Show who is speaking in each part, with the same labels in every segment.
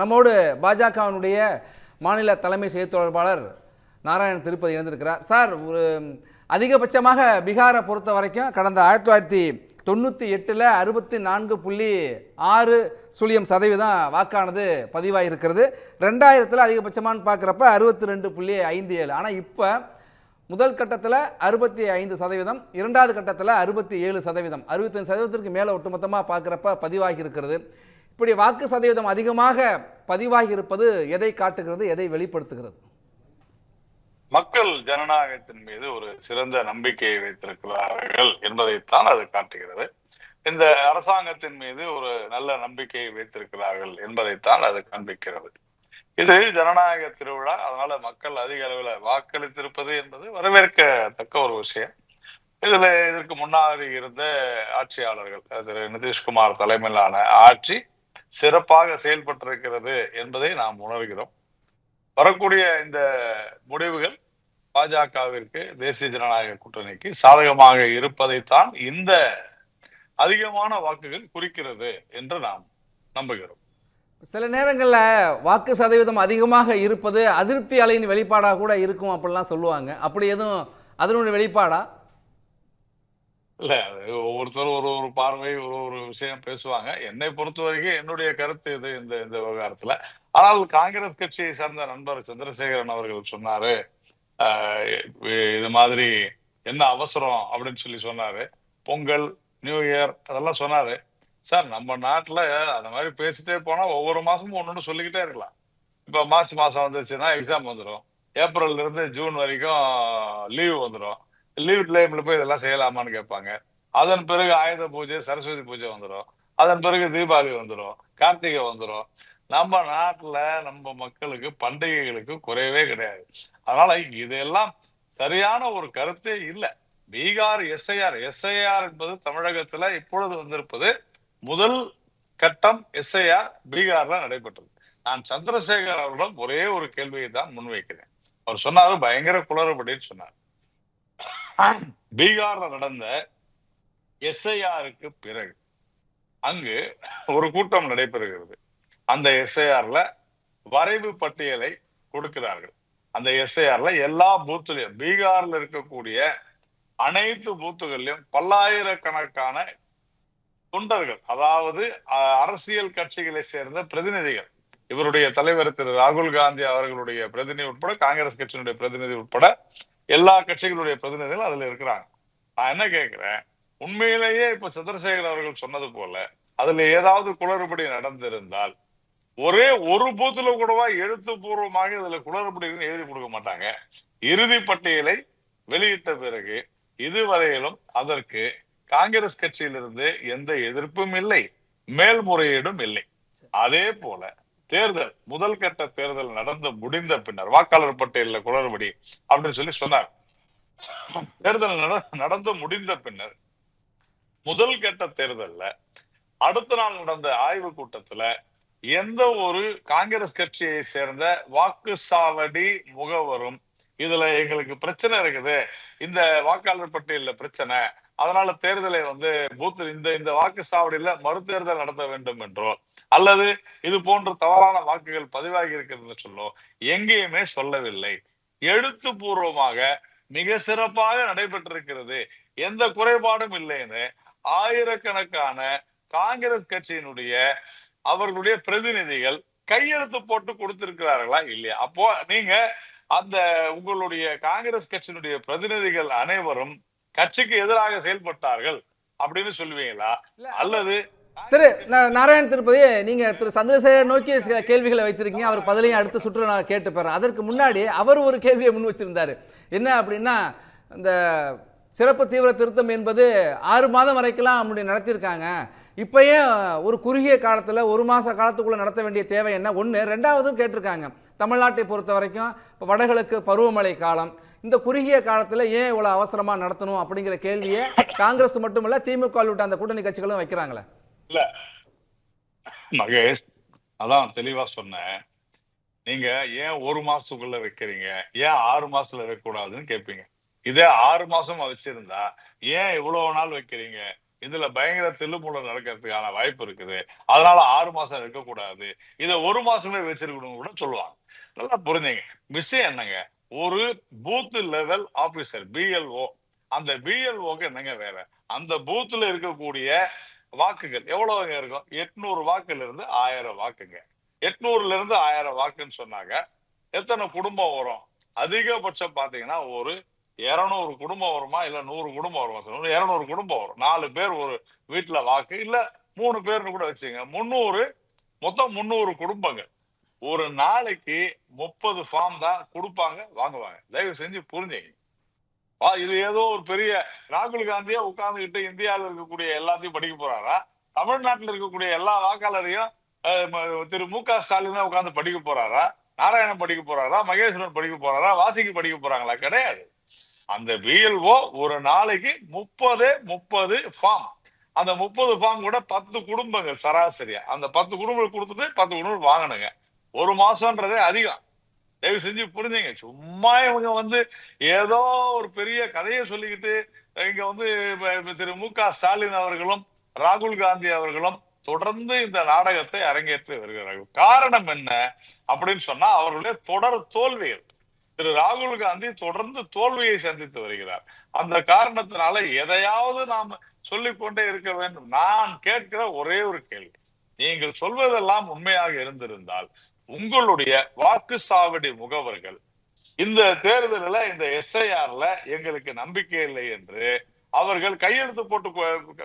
Speaker 1: நம்மோடு பாஜகவினுடைய மாநில தலைமை செய்தி தொடர்பாளர் நாராயண திருப்பதி இணைந்திருக்கிறார். சார் ஒரு அதிகபட்சமாக பீகாரை பொறுத்த வரைக்கும் கடந்த ஆயிரத்தி தொள்ளாயிரத்தி தொண்ணூற்றி எட்டில் அறுபத்தி நான்கு புள்ளி ஆறு சுழியம் சதவீதம் வாக்கானது பதிவாகிருக்கிறது ரெண்டாயிரத்தில் அதிகபட்சமானு பார்க்குறப்ப அறுபத்தி ரெண்டு புள்ளி ஐந்து ஏழு. ஆனால் இப்போ முதல் கட்டத்தில் அறுபத்தி ஐந்து சதவீதம் இரண்டாவது கட்டத்தில் அறுபத்தி ஏழு சதவீதம். அறுபத்தஞ்சு சதவீதத்திற்கு மேலே ஒட்டுமொத்தமாக பார்க்குறப்ப பதிவாகி இருக்கிறது இப்படி வாக்கு சதவீதம் அதிகமாக பதிவாகி இருப்பது எதை காட்டுகிறது எதை வெளிப்படுத்துகிறது?
Speaker 2: மக்கள் ஜனநாயகத்தின் மீது ஒரு சிறந்த நம்பிக்கையை வைத்திருக்கிறார்கள் என்பதைத்தான் அது காட்டுகிறது. இந்த அரசாங்கத்தின் மீது ஒரு நல்ல நம்பிக்கையை வைத்திருக்கிறார்கள் என்பதைத்தான் அது காண்பிக்கிறது. இது ஜனநாயக திருவிழா அதனால மக்கள் அதிக அளவுல வாக்களித்திருப்பது என்பது வரவேற்கத்தக்க ஒரு விஷயம். இதுல இதற்கு முன்னாடி இருந்த ஆட்சியாளர்கள் திரு நிதிஷ்குமார் தலைமையிலான ஆட்சி சிறப்பாக செயல்பட்டிருக்கிறது என்பதை நாம் உணர்கிறோம். வரக்கூடிய இந்த முடிவுகள் பாஜகவிற்கு தேசிய ஜனநாயக கூட்டணிக்கு சாதகமாக இருப்பதைத்தான் இந்த அதிகமான வாக்குகள் குறிக்கிறது என்று நாம் நம்புகிறோம்.
Speaker 1: சில நேரங்களில் வாக்கு சதவீதம் அதிகமாக இருப்பது அதிருப்தி அலையின் வெளிப்பாடாக கூட இருக்கும் அப்படிலாம் சொல்லுவாங்க. அப்படி எதுவும் அதனுடைய வெளிப்பாடா?
Speaker 2: இல்ல அது ஒவ்வொருத்தரும் ஒரு ஒரு பார்வை ஒரு ஒரு விஷயம் பேசுவாங்க. என்னை பொறுத்த வரைக்கும் என்னுடைய கருத்து இது இந்த இந்த விவகாரத்துல. ஆனால் காங்கிரஸ் கட்சியை சார்ந்த நண்பர் சந்திரசேகரன் அவர்கள் சொன்னாரு. இது மாதிரி என்ன அவசரம் அப்படின்னு சொல்லி சொன்னாரு. பொங்கல் நியூ இயர் அதெல்லாம் சொன்னாரு. சார் நம்ம நாட்டுல அந்த மாதிரி பேசிட்டே போனா ஒவ்வொரு மாசமும் ஒன்னொன்னு சொல்லிக்கிட்டே இருக்கலாம். இப்ப மார்ச் மாசம் வந்துச்சுன்னா எக்ஸாம் வந்துடும் ஏப்ரல்ல இருந்து ஜூன் வரைக்கும் லீவ் வந்துடும் லீவ் டைம்ல போய் இதெல்லாம் செய்யலாமான்னு கேட்பாங்க. அதன் பிறகு ஆயுத பூஜை சரஸ்வதி பூஜை வந்துடும் அதன் பிறகு தீபாவளி வந்துடும் கார்த்திகை வந்துடும் நம்ம நாட்டுல நம்ம மக்களுக்கு பண்டிகைகளுக்கு குறையவே கிடையாது. அதனால இதெல்லாம் சரியான ஒரு கருத்தே இல்லை. பீகார் எஸ்ஐஆர். எஸ்ஐஆர் என்பது தமிழகத்துல இப்பொழுது வந்திருப்பது முதல் கட்டம் எஸ்ஐஆர் பீகார்ல நடைபெற்றது. நான் சந்திரசேகர் அவர்களிடம் ஒரே ஒரு கேள்வியை தான் முன்வைக்கிறேன். அவர் சொன்னாரு பயங்கர குளறுபடின்னு சொன்னார். பீகார்ல நடந்த எஸ்ஐஆருக்கு பிறகு அங்கு ஒரு கூட்டம் நடைபெறுகிறது. அந்த எஸ்ஐஆர்ல வரைவு பட்டியலை கொடுக்கிறார்கள். அந்த எஸ்ஐஆர்ல எல்லா பூத்துலயும் பீகார்ல இருக்கக்கூடிய அனைத்து பூத்துகளிலும் பல்லாயிரக்கணக்கான தொண்டர்கள் அதாவது அரசியல் கட்சிகளை சேர்ந்த பிரதிநிதிகள் இவருடைய தலைவர் திரு ராகுல் காந்தி அவர்களுடைய பிரதிநிதி உட்பட காங்கிரஸ் கட்சியினுடைய பிரதிநிதி உட்பட எல்லா கட்சிகளுடைய பிரதிநிதிகள் அதுல இருக்கிறாங்க. நான் என்ன கேட்கிறேன் உண்மையிலேயே இப்ப சந்திரசேகர் அவர்கள் சொன்னது போல அதுல ஏதாவது குளறுபடி நடந்திருந்தால் ஒரே ஒரு பூத்துல கூடவா எழுத்துப்பூர்வமாக இதுல குளறுபடி எழுதி கொடுக்க மாட்டாங்க. இறுதி பட்டியலை வெளியிட்ட பிறகு இதுவரையிலும் அதற்கு காங்கிரஸ் கட்சியிலிருந்து எந்த எதிர்ப்பும் இல்லை மேல்முறையீடும் இல்லை. அதே போல தேர்தல் முதல் கட்ட தேர்தல் நடந்து முடிந்த பின்னர் வாக்காளர் பட்டியலில் குளறுபடி அப்படின்னு சொல்லி சொன்னார். தேர்தல் நடந்து முடிந்த பின்னர் முதல் கட்ட தேர்தல்ல அடுத்த நாள் நடந்த ஆய்வு கூட்டத்துல எந்த ஒரு காங்கிரஸ் கட்சியை சேர்ந்த வாக்குச்சாவடி முகவரும் இதுல எங்களுக்கு பிரச்சனை இருக்குது இந்த வாக்காளர் பட்டியல பிரச்சனை அதனால தேர்தலை வந்து பூத் இந்த இந்த வாக்குச்சாவடியில மறுதேர்தல் நடத்த வேண்டும் என்றோ அல்லது இது போன்ற தவறான வாக்குகள் பதிவாகி இருக்கிறது சொல்லோ எங்கேயுமே சொல்லவில்லை. எழுத்துப்பூர்வமாக மிக சிறப்பாக நடைபெற்றிருக்கிறது. எந்த குறைபாடும் இல்லைன்னு ஆயிரக்கணக்கான காங்கிரஸ் கட்சியினுடைய அவர்களுடைய பிரதிநிதிகள் கையெழுத்து போட்டு கொடுத்திருக்கிறார்களா இல்லையா? அப்போ நீங்க அந்த உங்களுடைய காங்கிரஸ் கட்சியினுடைய பிரதிநிதிகள் அனைவரும் கட்சிக்கு எதிராக செயல்பட்டார்கள் அப்படின்னு சொல்லுவீங்களா? அல்லது
Speaker 1: திரு நாராயண் திருப்பதி நீங்க திரு சந்திரசேகர் நோக்கி கேள்விகளை வைத்திருக்கீங்க. அவர் பதிலையும் அடுத்த சுற்று நான் கேட்டு போறேன் அதற்கு முன்னாடி அவர் ஒரு கேள்வியை முன் வச்சிருந்தாரு. என்ன அப்படின்னா இந்த சிறப்பு தீவிர திருத்தம் என்பது ஆறு மாதம் வரைக்கெல்லாம் அப்படி நடத்தியிருக்காங்க. இப்போயே ஒரு குறுகிய காலத்தில் ஒரு மாத காலத்துக்குள்ளே நடத்த வேண்டிய தேவை என்ன? ஒன்று ரெண்டாவதும் கேட்டிருக்காங்க. தமிழ்நாட்டை பொறுத்த வரைக்கும் இப்போ வடகிழக்கு பருவமழை காலம். இந்த குறுகிய காலத்தில் ஏன் இவ்வளோ அவசரமாக நடத்தணும் அப்படிங்கிற கேள்வியை காங்கிரஸ் மட்டுமல்ல திமுக உள்ளிட்ட அந்த கூட்டணி கட்சிகளும் வைக்கிறாங்களே?
Speaker 2: இல்ல. மகேஷ் அதான் தெளிவா சொன்னேன். நீங்க ஏன் ஒரு மாசத்துக்குள்ள வைக்கிறீங்க? ஏன் ஆறு மாசத்துல வைக்கக்கூடாதுன்னு கேட்பீங்க இதே ஆறு மாசம் வச்சிருந்தா ஏன் இவ்வளவு நாள் வைக்கிறீங்க? இதுல பயங்கர தில்லுமுள்ள நடக்கிறதுக்கான வாய்ப்பு இருக்குது. அதனால ஆறு மாசம் இருக்கக்கூடாது. இதை ஒரு மாசமே வச்சிருக்கணும் கூட சொல்லுவாங்க. நல்லா புரிஞ்சுங்க. விஷயம் என்னங்க? ஒரு பூத் லெவல் ஆபீசர் பிஎல்ஓ அந்த பிஎல்ஓக்கு என்னங்க வேலை? அந்த பூத்துல இருக்கக்கூடிய வாக்குகள். எவ்வளவுங்க இருக்கும்? எட்நூறு வாக்குல இருந்து ஆயிரம் வாக்குங்க. எட்நூறுல இருந்து ஆயிரம் வாக்குன்னு சொன்னாங்க. எத்தனை குடும்பம் வரும்? அதிகபட்சம் பாத்தீங்கன்னா ஒரு இருநூறு குடும்பம் வருமா? இல்ல நூறு குடும்பம் வருமா? சார் இருநூறு குடும்பம் வரும். நாலு பேர் ஒரு வீட்டுல வாக்கு இல்ல மூணு பேர்னு கூட வச்சுங்க முந்நூறு மொத்தம் முந்நூறு குடும்பங்கள். ஒரு நாளைக்கு முப்பது ஃபார்ம் தான் கொடுப்பாங்க வாங்குவாங்க. தயவு செஞ்சு புரிஞ்சுங்க. இது ஏதோ ஒரு பெரிய ராகுல் காந்தியா உட்கார்ந்துகிட்டு இந்தியாவில் இருக்கக்கூடிய எல்லாத்தையும் படிக்க போறாரா? தமிழ்நாட்டில் இருக்கக்கூடிய எல்லா வாக்காளரையும் திரு மு க ஸ்டாலினா உட்கார்ந்து படிக்க போறாரா? நாராயணன் படிக்க போறாரா? மகேஸ்வரன் படிக்க போறாரா? வாசிக்கு படிக்க போறாங்களா? கிடையாது. அந்த பிஎல்ஓ ஒரு நாளைக்கு முப்பது முப்பது ஃபார்ம் அந்த முப்பது ஃபார்ம் கூட பத்து குடும்பங்கள் சராசரியா. அந்த பத்து குடும்பங்கள் கொடுத்துட்டு பத்து குடும்பங்கள் வாங்கணுங்க. ஒரு மாசம்ன்றதே அதிகம். தயவு செஞ்சு புரிஞ்சுங்க. சும்மா இவங்க வந்து ஏதோ ஒரு பெரிய கதையை சொல்லிக்கிட்டு இங்க வந்து திரு மு க ஸ்டாலின் அவர்களும் ராகுல் காந்தி அவர்களும் தொடர்ந்து இந்த நாடகத்தை அரங்கேற்றி வருகிறார்கள். காரணம் என்ன அப்படின்னு சொன்னா அவர்களுடைய தொடர் தோல்விகள். திரு ராகுல் காந்தி தொடர்ந்து தோல்வியை சந்தித்து வருகிறார். அந்த காரணத்தினால எதையாவது நாம் சொல்லிக்கொண்டே இருக்க வேண்டும். நான் கேட்கிற ஒரே ஒரு கேள்வி. நீங்கள் சொல்வதெல்லாம் உண்மையாக இருந்திருந்தால் உங்களுடைய வாக்கு சாவடி முகவர்கள் இந்த தேர்தலில் இந்த எஸ்ஐஆர்ல எங்களுக்கு நம்பிக்கை இல்லை என்று அவர்கள் கையெழுத்து போட்டு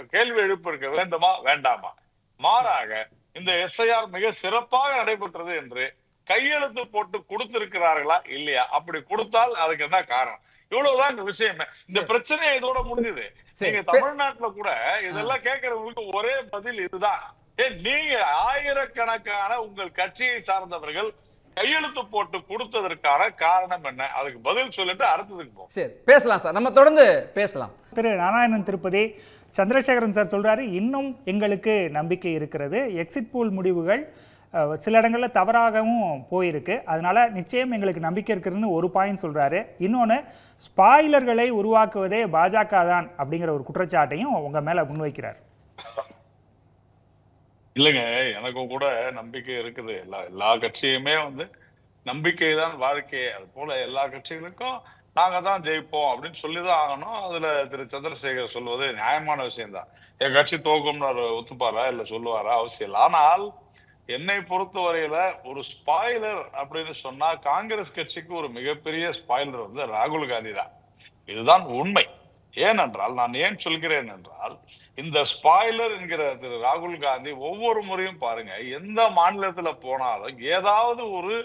Speaker 2: கேள்வி எழுப்பியிருக்க வேண்டுமா வேண்டாமா? மாறாக இந்த எஸ்ஐஆர் மிக சிறப்பாக நடைபெற்றது என்று கையெழுத்து போட்டு கொடுத்திருக்கிறார்களா இல்லையா? அப்படி கொடுத்தால் அதுக்கு என்ன காரணம்? இவ்வளவுதான் இந்த விஷயமே. இந்த பிரச்சனை இதோட முடிஞ்சது. நீங்க தமிழ்நாட்டுல கூட இதெல்லாம் கேட்கறவங்களுக்கு ஒரே பதில் இதுதான். நீங்க ஆயிரக்கணக்கான உங்கள் கட்சியை சார்ந்தவர்கள் கையெழுத்து போட்டு கொடுத்ததற்கான காரணம் என்ன? அதுக்கு பதில் சொல்லிட்டு அடுத்ததுக்கு
Speaker 1: சரி பேசலாம் சார். நம்ம தொடர்ந்து பேசலாம்.
Speaker 3: திரு நாராயணன் திருப்பதி சந்திரசேகரன் சார் சொல்றாரு இன்னும் எங்களுக்கு நம்பிக்கை இருக்கிறது. எக்ஸிட் பூல் முடிவுகள் சில இடங்களில் தவறாகவும் போயிருக்கு. அதனால நிச்சயம் எங்களுக்கு நம்பிக்கை இருக்குதுன்னு ஒரு பாயிண்ட் சொல்றாரு. இன்னொன்று ஸ்பாய்லர்களை உருவாக்குவதே பாஜக தான் அப்படிங்கிற ஒரு குற்றச்சாட்டையும் உங்க மேல முன்வைக்கிறார்.
Speaker 2: இல்லைங்க எனக்கும் கூட நம்பிக்கை இருக்குது. எல்லா எல்லா கட்சியுமே வந்து நம்பிக்கை தான் வாழ்க்கை. அது போல எல்லா கட்சிகளுக்கும் நாங்க தான் ஜெயிப்போம் அப்படின்னு சொல்லிதான் ஆகணும். அதுல திரு சந்திரசேகர் சொல்வது நியாயமான விஷயம்தான். என் கட்சி தோக்கும்னு அவர் ஒத்துப்பாரா இல்ல சொல்லுவாரா? அவசியம் இல்லை. ஆனால் என்னை பொறுத்தவரையில ஒரு ஸ்பாய்லர் அப்படின்னு சொன்னா காங்கிரஸ் கட்சிக்கு ஒரு மிகப்பெரிய ஸ்பாய்லர் வந்து ராகுல் காந்தி தான். இதுதான் உண்மை. ஏனென்றால் நான் ஏன் சொல்கிறேன் என்றால் இந்த ஸ்பாய்லர் என்கிற திரு ராகுல் காந்தி ஒவ்வொரு முறையும் பாருங்க எந்த மாநிலத்துல போனாலும் ஏதாவது ஒரு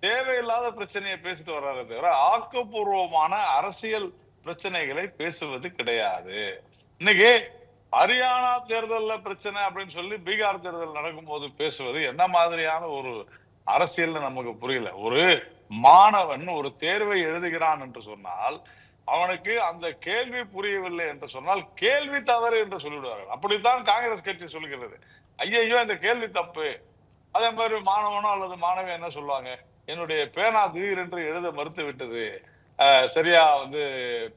Speaker 2: தேவையில்லாத பிரச்சனையை பேசிட்டு வர்றாரு தவிர ஆக்கப்பூர்வமான அரசியல் பிரச்சனைகளை பேசுவது கிடையாது. இன்னைக்கு ஹரியானா தேர்தல்ல பிரச்சனை அப்படின்னு சொல்லி பீகார் தேர்தல் நடக்கும்போது பேசுவது என்ன மாதிரியான ஒரு அரசியல் நமக்கு புரியல. ஒரு மாணவன் ஒரு தேர்வை எழுதுகிறான் என்று சொன்னால் அவனுக்கு அந்த கேள்வி புரியவில்லை என்று சொன்னால் கேள்வி தவறு என்று சொல்லிவிடுவார்கள். அப்படித்தான் காங்கிரஸ் கட்சி சொல்கிறது. ஐயையோ இந்த கேள்வி தப்பு. அதே மாதிரி மாணவனோ அல்லது மாணவி என்ன சொல்லுவாங்க? என்னுடைய பேனா திடீரென்று எழுத மறுத்து விட்டது. சரியா வந்து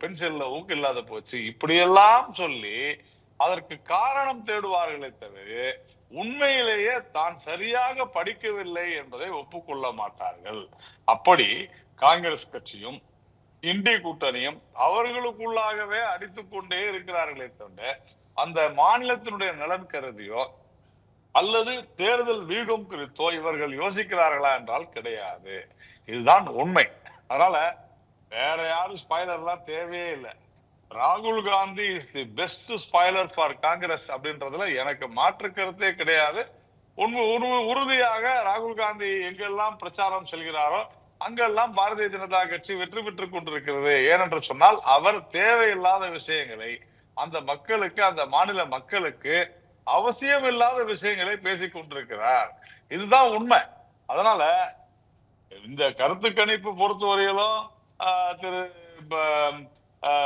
Speaker 2: பென்சில்ல ஊக்கு இல்லாத போச்சு. இப்படியெல்லாம் சொல்லி அதற்கு காரணம் தேடுவார்களே தவிர உண்மையிலேயே தான் சரியாக படிக்கவில்லை என்பதை ஒப்புக்கொள்ள மாட்டார்கள். அப்படி காங்கிரஸ் கட்சியும் இந்திய கூட்டணியும் அவர்களுக்குள்ளாகவே அடித்துக் கொண்டே இருக்கிறார்களே தவிர அந்த மாநிலத்தினுடைய நலன் கருதியோ அல்லது தேர்தல் வீகம் குறித்தோ இவர்கள் யோசிக்கிறார்களா என்றால் கிடையாது. இதுதான் உண்மை. அதனால வேற யாரும் ஸ்பாய்லர் எல்லாம் தேவையே இல்லை. ராகுல் Gandhi is the best spoiler for Congress அப்படின்றதுல எனக்கு மாற்று கருத்தே கிடையாது. உண்மை உண்மை உறுதியாக ராகுல் காந்தி எங்கெல்லாம் பிரச்சாரம் செல்கிறாரோ அங்கெல்லாம் பாரதிய ஜனதா கட்சி வெற்றி பெற்றுக் கொண்டிருக்கிறது. ஏனென்று சொன்னால் அவர் தேவையில்லாத விஷயங்களை அந்த மக்களுக்கு அந்த மாநில மக்களுக்கு அவசியம் இல்லாத விஷயங்களை பேசிக் கொண்டிருக்கிறார். இதுதான் உண்மை. அதனால இந்த கருத்து கணிப்பு பொறுத்தவரையிலும் திரு ப-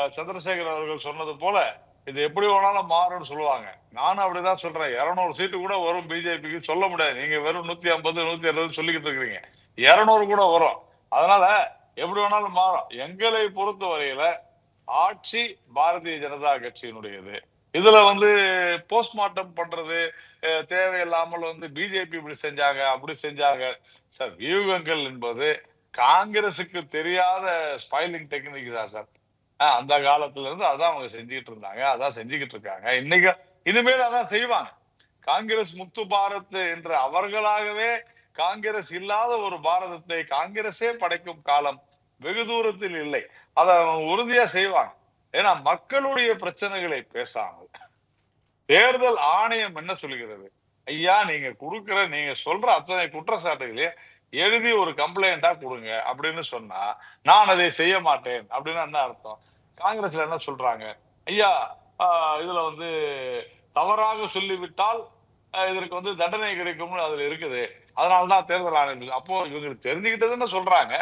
Speaker 2: சந்திரசேகர் அவர்கள் சொன்னது போல இது எப்படி வேணாலும் மாறும்னு சொல்லுவாங்க. நானும் அப்படிதான் சொல்றேன். இருநூறு சீட்டு கூட வரும் பிஜேபிக்கு. சொல்ல முடியாது. நீங்க வெறும் நூத்தி ஐம்பது நூத்தி அறுபது சொல்லிக்கிட்டு இருக்கிறீங்க. இருநூறு கூட வரும். அதனால எப்படி வேணாலும் மாறும். எங்களை பொறுத்த வரையில ஆட்சி பாரதிய ஜனதா கட்சியினுடையது. இதுல வந்து போஸ்ட்மார்ட்டம் பண்றது தேவையில்லாமல் வந்து பிஜேபி இப்படி செஞ்சாங்க அப்படி செஞ்சாங்க. சார் வியூகங்கள் என்பது காங்கிரசுக்கு தெரியாத ஸ்பைலிங் டெக்னிக்ஸா சார். அஹ், அந்த காலத்துல இருந்து அதான் அவங்க செஞ்சுக்கிட்டு இருந்தாங்க அதான் செஞ்சுக்கிட்டு இருக்காங்க. இன்னைக்கு இனிமேல் அதான் செய்வாங்க. காங்கிரஸ் முத்து பாரத் என்று அவர்களாகவே காங்கிரஸ் இல்லாத ஒரு பாரதத்தை காங்கிரஸே படைக்கும் காலம் வெகு தூரத்தில் இல்லை. அதை உறுதியா செய்வாங்க. ஏன்னா மக்களுடைய பிரச்சனைகளை பேசாமல். தேர்தல் ஆணையம் என்ன சொல்கிறது? ஐயா நீங்க கொடுக்கிற நீங்க சொல்ற அத்தனை குற்றச்சாட்டுகளையே எழுதி ஒரு கம்ப்ளைண்டா கொடுங்க அப்படின்னு சொன்னா நான் அதை செய்ய மாட்டேன் அப்படின்னு என்ன அர்த்தம்? காங்கிரஸ்ல என்ன சொல்றாங்க? ஐயா ஆஹ் இதுல வந்து தவறாக சொல்லிவிட்டால் இதற்கு வந்து தண்டனை கிடைக்கும்னு அதுல இருக்குது. அதனாலதான் தேர்தல் ஆணையம் அப்போ இவங்களுக்கு தெரிஞ்சுக்கிட்டதுன்னு சொல்றாங்க.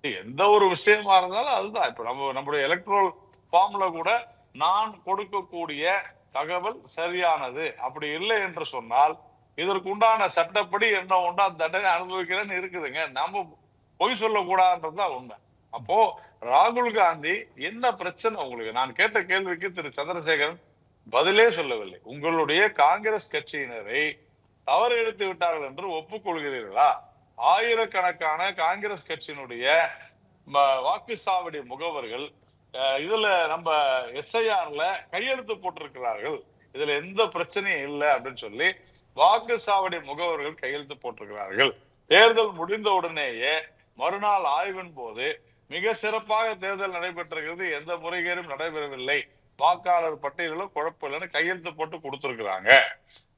Speaker 2: எந்த ஒரு விஷயமா இருந்தாலும் அதுதான். இப்ப நம்ம நம்முடைய எலக்ட்ரல் ஃபார்ம்ல கூட நான் கொடுக்கக்கூடிய தகவல் சரியானது. அப்படி இல்லை என்று சொன்னால் இதற்கு உண்டான சட்டப்படி என்ன உண்டா தண்டனை அனுபவிக்கிறேன்னு இருக்குதுங்க. நம்ம பொய் சொல்லக்கூடாதுன்றதுதான் உண்மை. அப்போ ராகுல் காந்தி என்ன பிரச்சனை உங்களுக்கு? நான் கேட்ட கேள்விக்கு திரு. சந்திரசேகரன் பதிலே சொல்லவில்லை. உங்களுடைய காங்கிரஸ் கட்சியினரை தவறு எடுத்து விட்டார்கள் என்று ஒப்புக்கொள்கிறீர்களா? ஆயிரக்கணக்கான காங்கிரஸ் கட்சியினுடைய ம- வாக்குச்சாவடி முகவர்கள் அஹ், இதுல நம்ம எஸ்ஐஆர்ல கையெழுத்து போட்டிருக்கிறார்கள். இதுல எந்த பிரச்சனையும் இல்லை அப்படின்னு சொல்லி வாக்குச்சாவடி முகவர்கள் கையெழுத்து போட்டிருக்கிறார்கள். தேர்தல் முடிந்த உடனேயே மறுநாள் ஆய்வின் போது மிக சிறப்பாக தேர்தல் நடைபெற்றிருக்கிறது. எந்த முறைகேடும் நடைபெறவில்லை. வாக்காளர் பட்டியலில் குழப்பம் இல்லைன்னு கையெழுத்து போட்டு கொடுத்திருக்கிறாங்க.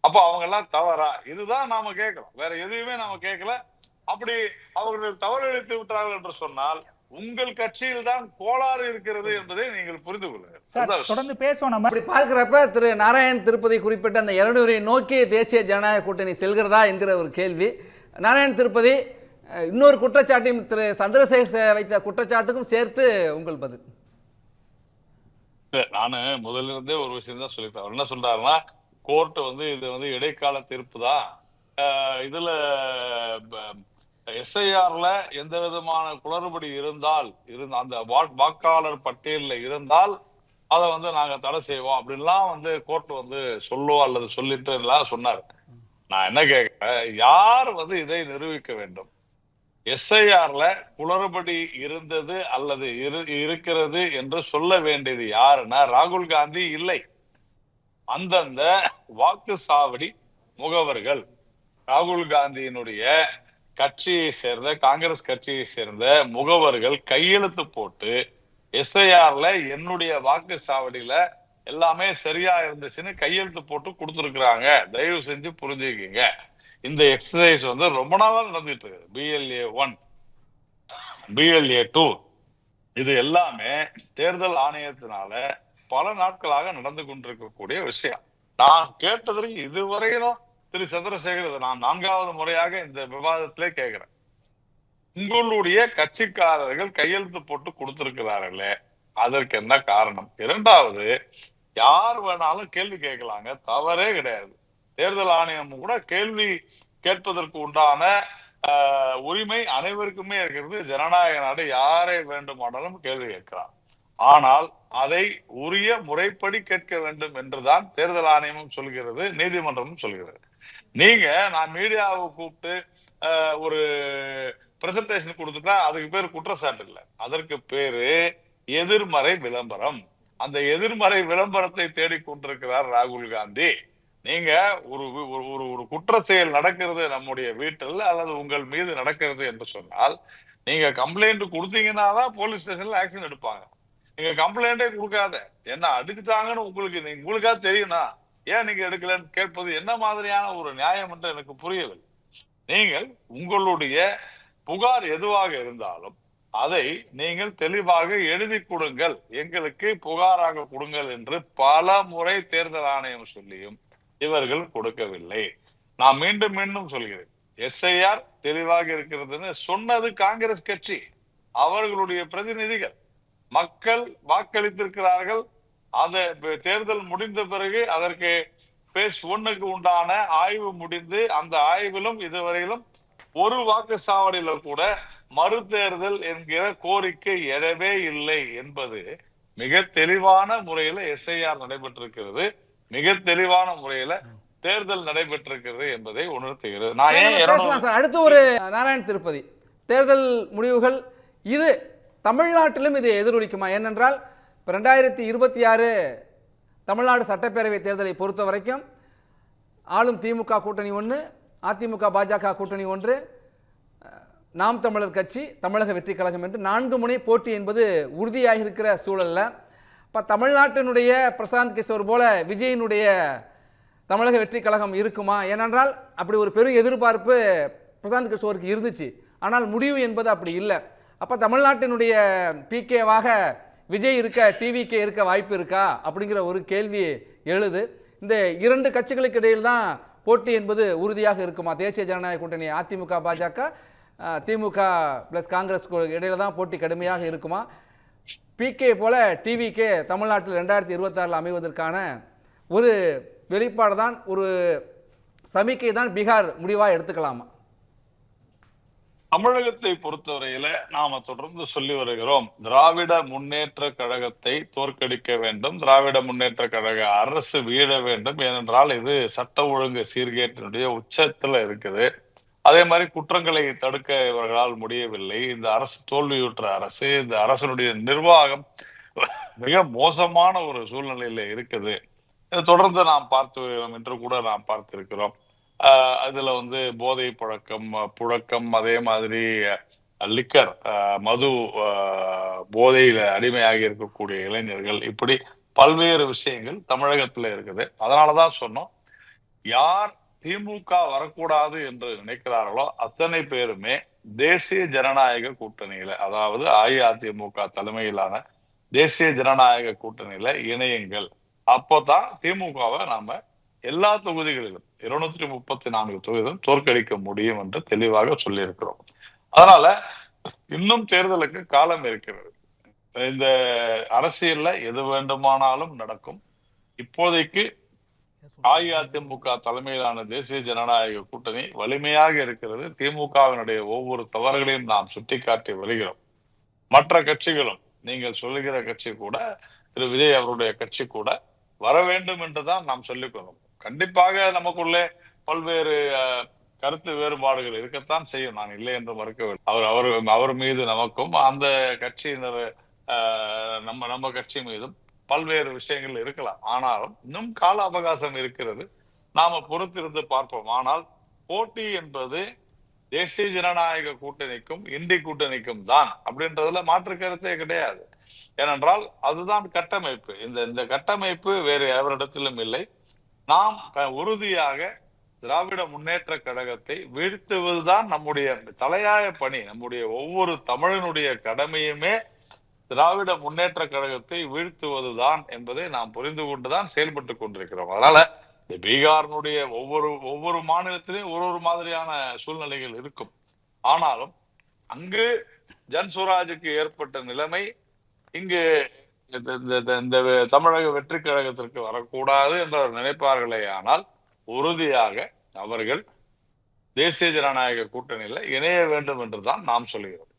Speaker 2: அப்ப அவங்க எல்லாம் தவறா? இதுதான் நாம கேட்கிறோம். வேற எதுவுமே நாம கேட்கல. அப்படி அவர்கள் தவறு இழைத்து விட்டார்கள் என்று சொன்னால் உங்கள் கட்சியில் தான் கோளாறு இருக்கிறது என்பதை நீங்கள் புரிந்து கொள்ளுங்கள்.
Speaker 3: தொடர்ந்து பேசுவோம் நம்ம.
Speaker 1: அப்படி பார்க்கிறப்ப திரு நாராயண் திருப்பதி குறிப்பிட்ட அந்த இருநூறை நோக்கி தேசிய ஜனநாயக கூட்டணி செல்கிறதா என்கிற ஒரு கேள்வி. நாராயண் திருப்பதி இன்னொரு குற்றச்சாட்டையும் திரு சந்திரசேகர் சே- வைத்த குற்றச்சாட்டுக்கும் சேர்த்து உங்கள் பதில்.
Speaker 2: நானு முதல்ல இருந்தே ஒரு விஷயம் தான் சொல்லிட்டேன் அவர் என்ன சொல்றாருன்னா கோர்ட் வந்து இது வந்து இடைக்கால தீர்ப்பு தான். ஆஹ் இதுல எஸ்ஐஆர்ல எந்த விதமான குளறுபடி இருந்தால் இருந்த அந்த வா- வாக்காளர் பட்டியல்ல இருந்தால் அதை வந்து நாங்க தடை செய்வோம். அப்படின்லாம் வந்து கோர்ட் வந்து சொல்லுவோம் அல்லது சொல்லிட்டு எல்லாம் சொன்னாரு. நான் என்ன கேட்கிறேன் யார் வந்து இதை நிரூபிக்க வேண்டும்? எஸ்ஐஆர்ல குளறுபடி இருந்தது அல்லது இரு- இருக்கிறது என்று சொல்ல வேண்டியது யாருன்னா ராகுல் காந்தி இல்லை. அந்தந்த வாக்குச்சாவடி முகவர்கள் ராகுல் காந்தியினுடைய கட்சியை சேர்ந்த காங்கிரஸ் கட்சியை சேர்ந்த முகவர்கள் கையெழுத்து போட்டு எஸ்ஐஆர்ல என்னுடைய வாக்கு சாவடியில எல்லாமே சரியா இருந்துச்சுன்னு கையெழுத்து போட்டு கொடுத்துருக்குறாங்க. தயவு செஞ்சு புரிஞ்சுக்கீங்க. இந்த எக்ஸசைஸ் வந்து ரொம்ப நாளா நடந்துட்டு இருக்கு. பிஎல்ஏ ஒன் பிஎல்ஏ டூ இது எல்லாமே தேர்தல் ஆணையத்தினால பல நாட்களாக நடந்து கொண்டிருக்கக்கூடிய விஷயம். நான் கேட்டதற்கு இதுவரையிலும் திரு சந்திரசேகர் நான் நான்காவது முறையாக இந்த விவாதத்திலே கேட்கிறேன். உங்களுடைய கட்சிக்காரர்கள் கையெழுத்து போட்டு கொடுத்திருக்கிறார்களே அதற்கு என்ன காரணம்? இரண்டாவது யார் வேணாலும் கேள்வி கேட்கலாங்க தவறே கிடையாது. தேர்தல் ஆணையம் கூட கேள்வி கேட்பதற்கு உண்டான உரிமை அனைவருக்குமே இருக்கிறது. ஜனநாயக நாடு யாரை வேண்டுமானாலும் கேள்வி கேட்கலாம். ஆனால் அதை உரிய முறைப்படி கேட்க வேண்டும் என்றுதான் தேர்தல் ஆணையமும் சொல்கிறது நீதிமன்றமும் சொல்கிறது. நீங்க நான் மீடியாவை கூப்பிட்டு ஒரு பிரசன்டேஷன் கொடுத்துட்டா அதுக்கு பேர் குற்றச்சாட்டு இல்லை. அதற்கு பேரு எதிர்மறை விளம்பரம். அந்த எதிர்மறை விளம்பரத்தை தேடிக்கொண்டிருக்கிறார் ராகுல் காந்தி. நீங்க ஒரு ஒரு ஒரு ஒரு குற்ற செயல் நடக்கிறது நம்முடைய வீட்டில் அல்லது உங்கள் மீது நடக்கிறது என்று சொன்னால் நீங்க கம்ப்ளைண்ட் கொடுத்தீங்கன்னா தான் போலீஸ் ஸ்டேஷன்ல ஆக்ஷன் எடுப்பாங்க. நீங்க கம்ப்ளைண்டே கொடுக்காத. என்ன அடிச்சுட்டாங்கன்னு உங்களுக்கு நீ- உங்களுக்கா தெரியும்னா ஏன் நீங்க எடுக்கலன்னு கேட்பது என்ன மாதிரியான ஒரு நியாயம் என்று எனக்கு புரியவில்லை. நீங்கள் உங்களுடைய புகார் எதுவாக இருந்தாலும் அதை நீங்கள் தெளிவாக எழுதி கொடுங்கள். எங்களுக்கு புகாராக கொடுங்கள் என்று பல முறை தேர்தல் ஆணையம் சொல்லியும் இவர்கள் கொடுக்கவில்லை. நான் மீண்டும் மீண்டும் சொல்கிறேன். எஸ்ஐஆர் தெளிவாக இருக்கிறதுன்னு சொன்னது காங்கிரஸ் கட்சி. அவர்களுடைய பிரதிநிதிகள். மக்கள் வாக்களித்திருக்கிறார்கள். அந்த தேர்தல் முடிந்த பிறகு அதற்கு பேஸ் ஒன்னுக்கு உண்டான ஆய்வு முடிந்து அந்த ஆய்விலும் இதுவரையிலும் ஒரு வாக்கு சாவடியில கூட மறுதேர்தல் என்கிற கோரிக்கை எழவே இல்லை என்பது மிக தெளிவான முறையில எஸ்ஐஆர் நடைபெற்றிருக்கிறது. மிக தெளிவான முறையில தேர்தல் நடைபெற்றிருக்கிறது என்பதை உணர்த்துகிறது. நான் ஏன்
Speaker 1: சார். அடுத்து ஒரு நாராயண் திருப்பதி. தேர்தல் முடிவுகள் இது தமிழ்நாட்டிலும் இது எதிரொலிக்குமா? ஏனென்றால் இப்போ ரெண்டாயிரத்தி இருபத்தி ஆறு தமிழ்நாடு சட்டப்பேரவை தேர்தலை பொறுத்த வரைக்கும் ஆளும் திமுக கூட்டணி ஒன்று அதிமுக பாஜக கூட்டணி ஒன்று நாம் தமிழர் கட்சி தமிழக வெற்றி கழகம் என்று நான்கு முனை போட்டி என்பது உறுதியாக இருக்கிற சூழல்ல இப்போ தமிழ்நாட்டினுடைய பிரசாந்த் கிஷோர் போல விஜயினுடைய தமிழக வெற்றி கழகம் இருக்குமா? ஏனென்றால் அப்படி ஒரு பெரும் எதிர்பார்ப்பு பிரசாந்த் கிஷோருக்கு இருந்துச்சு. ஆனால் முடிவு என்பது அப்படி இல்லை. அப்போ தமிழ்நாட்டினுடைய பிகேவாக விஜய் இருக்க டிவிகே இருக்க வாய்ப்பு இருக்கா? அப்படிங்கிற ஒரு கேள்வி எழுது. இந்த இரண்டு கட்சிகளுக்கு இடையில் தான் போட்டி என்பது உறுதியாக இருக்குமா? தேசிய ஜனநாயக கூட்டணி அதிமுக பாஜக திமுக ப்ளஸ் காங்கிரஸ் இடையில தான் போட்டி கடுமையாக இருக்குமா? பிகே போல டிவிக்கே தமிழ்நாட்டில் ரெண்டாயிரத்தி இருபத்தாறில் அமைவதற்கான ஒரு வெளிப்பாடு தான் ஒரு சமிக்கை தான் பீகார் முடிவாக எடுத்துக்கலாமா?
Speaker 2: தமிழகத்தை பொறுத்தவரையில நாம தொடர்ந்து சொல்லி வருகிறோம் திராவிட முன்னேற்ற கழகத்தை தோற்கடிக்க வேண்டும் திராவிட முன்னேற்ற கழக அரசு வீழ வேண்டும் ஏனென்றால் இது சட்ட ஒழுங்கு சீர்கேட்டினுடைய உச்சத்துல இருக்குது. அதே மாதிரி குற்றங்களை தடுக்க இவர்களால் முடியவில்லை. இந்த அரசு தோல்வியுற்ற அரசு இந்த அரசனுடைய நிர்வாகம் மிக மோசமான ஒரு சூழ்நிலையில இருக்குது. இதை தொடர்ந்து நாம் பார்த்து என்று கூட நாம் பார்த்திருக்கிறோம். ஆஹ் அதுல வந்து போதை பழக்கம் புழக்கம் அதே மாதிரி லிக்கர் மது போதையில அடிமையாகி இருக்கக்கூடிய இளைஞர்கள் இப்படி பல்வேறு விஷயங்கள் தமிழகத்துல இருக்குது. அதனாலதான் சொன்னோம் யார் திமுக வரக்கூடாது என்று நினைக்கிறார்களோ அத்தனை பேருமே தேசிய ஜனநாயக கூட்டணியில அதாவது அஇஅதிமுக தலைமையிலான தேசிய ஜனநாயக கூட்டணியில இணையுங்கள். அப்போதான் திமுகவை நாம எல்லா தொகுதிகளிலும் இருநூத்தி முப்பத்தி நான்கு தொகுதியிலும் தோற்கடிக்க முடியும் என்று தெளிவாக சொல்லியிருக்கிறோம். அதனால இன்னும் தேர்தலுக்கு காலம் இருக்கிறது. இந்த அரசியல்ல எது வேண்டுமானாலும் நடக்கும். இப்போதைக்கு அஇஅதிமுக தலைமையிலான தேசிய ஜனநாயக கூட்டணி வலிமையாக இருக்கிறது. திமுகவினுடைய ஒவ்வொரு தவறுகளையும் நாம் சுட்டிக்காட்டி வருகிறோம். மற்ற கட்சிகளும் நீங்கள் சொல்லுகிற கட்சி கூட திரு விஜய் அவருடைய கட்சி கூட வர வேண்டும் என்றுதான் நாம் சொல்லிக்கொள்ளும் கண்டிப்பாக நமக்குள்ளே பல்வேறு கருத்து வேறுபாடுகள் இருக்கத்தான் செய்யும். நான் இல்லை என்று மறுக்கவில்லை. அவர் அவர் அவர் மீது நமக்கும் அந்த கட்சியினர் நம்ம நம்ம கட்சி மீதும் பல்வேறு விஷயங்கள் இருக்கலாம். ஆனாலும் இன்னும் கால அவகாசம் இருக்கிறது. நாம பொறுத்திருந்து பார்ப்போம். ஆனால் போட்டி என்பது தேசிய ஜனநாயக கூட்டணிக்கும் இந்தி கூட்டணிக்கும் தான் அப்படின்றதுல மாற்று கருத்தே கிடையாது. ஏனென்றால் அதுதான் கட்டமைப்பு. இந்த இந்த கட்டமைப்பு வேறு எவரிடத்திலும் இல்லை. நாம் உறுதியாக திராவிட முன்னேற்ற கழகத்தை வீழ்த்துவதுதான் நம்முடைய தலையாய பணி. நம்முடைய ஒவ்வொரு தமிழனுடைய கடமையுமே திராவிட முன்னேற்ற கழகத்தை வீழ்த்துவதுதான் என்பதை நாம் புரிந்து கொண்டுதான் செயல்பட்டு கொண்டிருக்கிறோம். அதனால இந்த பீகாரினுடைய ஒவ்வொரு ஒவ்வொரு மாநிலத்திலும் ஒரு ஒரு மாதிரியான சூழ்நிலைகள் இருக்கும். ஆனாலும் அங்கு ஜன்சுவராஜுக்கு ஏற்பட்ட நிலைமை இங்கு இந்த- இந்த- இந்த தமிழக வெற்றி கழகத்திற்கு வரக்கூடாது என்று நினைப்பார்களே ஆனால் உறுதியாக அவர்கள் தேசிய ஜனநாயக கூட்டணியில இணைய வேண்டும் என்றுதான் நாம் சொல்கிறோம்.